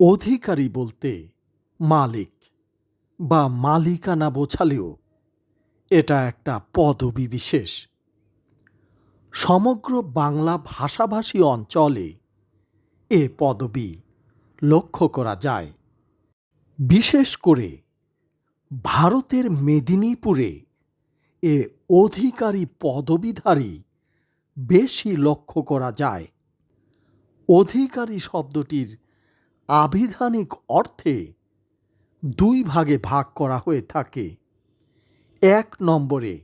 অধিকারী বলতে মালিক বা মালিকানা বোঝালেও এটা একটা পদবি বিশেষ। সমগ্র বাংলা ভাষাভাষী অঞ্চলে এ পদবি লক্ষ্য করা যায়। বিশেষ করে ভারতের মেদিনীপুরে এ অধিকারী পদবিধারী বেশি লক্ষ্য করা যায়। অধিকারী শব্দটির আবিধানিক অর্থে দুই ভাগে ভাগ করা হয়ে থাকে। এক নম্বরে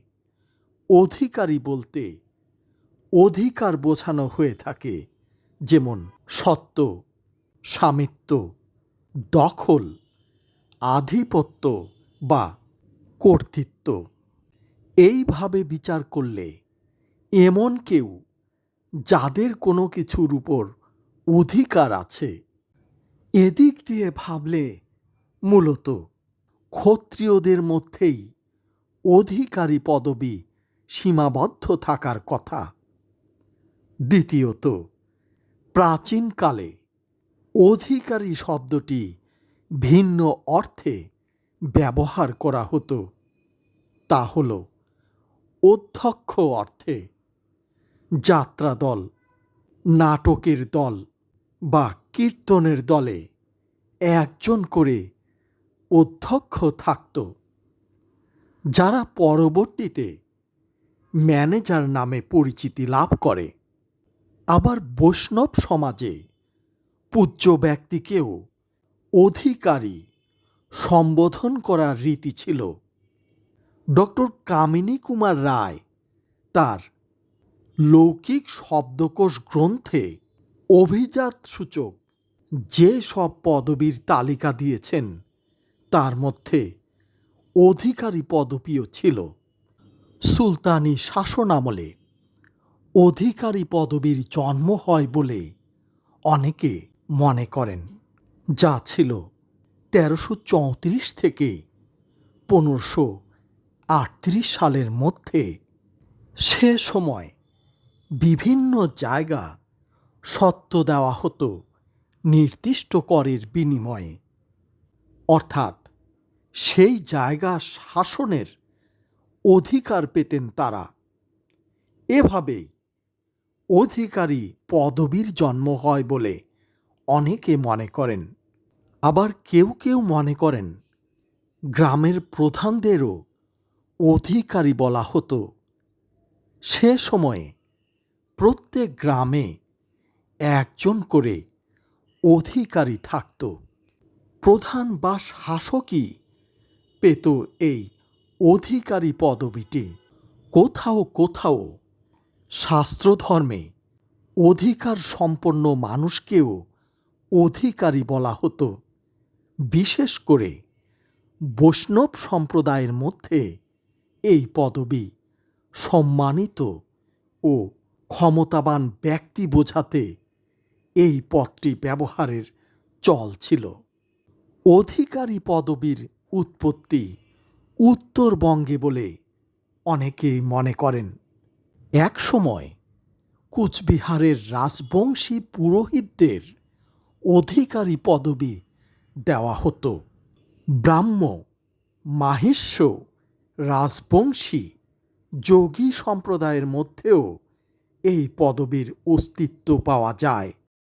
অধিকারী বলতে অধিকার বোঝানো হয়ে থাকে, যেমন সত্য, স্বামিত্ব, দখল, আধিপত্য বা কর্তৃত্ব। এইভাবে বিচার করলে এমন কেউ যাদের কোনো কিছুর উপর অধিকার আছে এদিক দিয়ে ভাবলে মূলত ক্ষত্রিয়দের মধ্যেই অধিকারী পদবি সীমাবদ্ধ থাকার কথা। দ্বিতীয়ত, প্রাচীনকালে অধিকারী শব্দটি ভিন্ন অর্থে ব্যবহার করা হতো। তা হল অধ্যক্ষ অর্থে যাত্রা দল নাটকের দল বা কীর্তনের দলে একজন করে অধ্যক্ষ থাকত। যারা পরবর্তীতে ম্যানেজার নামে পরিচিতি লাভ করে। আবার বৈষ্ণব সমাজে পূজ্য ব্যক্তিকেও অধিকারী সম্বোধন করার রীতি ছিল। ডক্টর কামিনী কুমার রায় তার লৌকিক শব্দকোষ গ্রন্থে অভিজাত সূচক যে সব পদবীর তালিকা দিয়েছেন, তার মধ্যে অধিকারী পদবীও ছিল। সুলতানি শাসনামলে অধিকারী পদবীর জন্ম হয় বলে অনেকে মনে করেন, যা ছিল তেরোশো চৌত্রিশ থেকে পনেরোশো আটত্রিশ সালের মধ্যে। সে সময় বিভিন্ন জায়গা সত্য দেওয়া হতো, নির্দিষ্ট করের বিনিময়ে। অর্থাৎ, সেই জায়গা শাসনের অধিকার পেতেন তারা। এভাবেই অধিকারী পদবীর জন্ম হয় বলে অনেকে মনে করেন। আবার কেউ কেউ মনে করেন, গ্রামের প্রধানদেরও অধিকারী বলা হতো। সে সময়ে প্রত্যেক গ্রামে একজন করে অধিকারী থাকত। প্রধান বা শাসকই পেত এই অধিকারী পদবিটি। কোথাও কোথাও শাস্ত্রধর্মে অধিকার সম্পন্ন মানুষকেও অধিকারী বলা হতো। বিশেষ করে বৈষ্ণব সম্প্রদায়ের মধ্যে এই পদবি সম্মানিত ও ক্ষমতাবান ব্যক্তি বোঝাতে এই পদটি ব্যবহারের চল ছিল। অধিকারী পদবীর উৎপত্তি উত্তরবঙ্গে বলে অনেকেই মনে করেন। এক সময় কুচবিহারের রাজবংশী পুরোহিতদের অধিকারী পদবি দেওয়া হতো। ব্রাহ্ম, মাহিষ্য, রাজবংশী, যোগী সম্প্রদায়ের মধ্যেও এই পদবীর অস্তিত্ব পাওয়া যায়।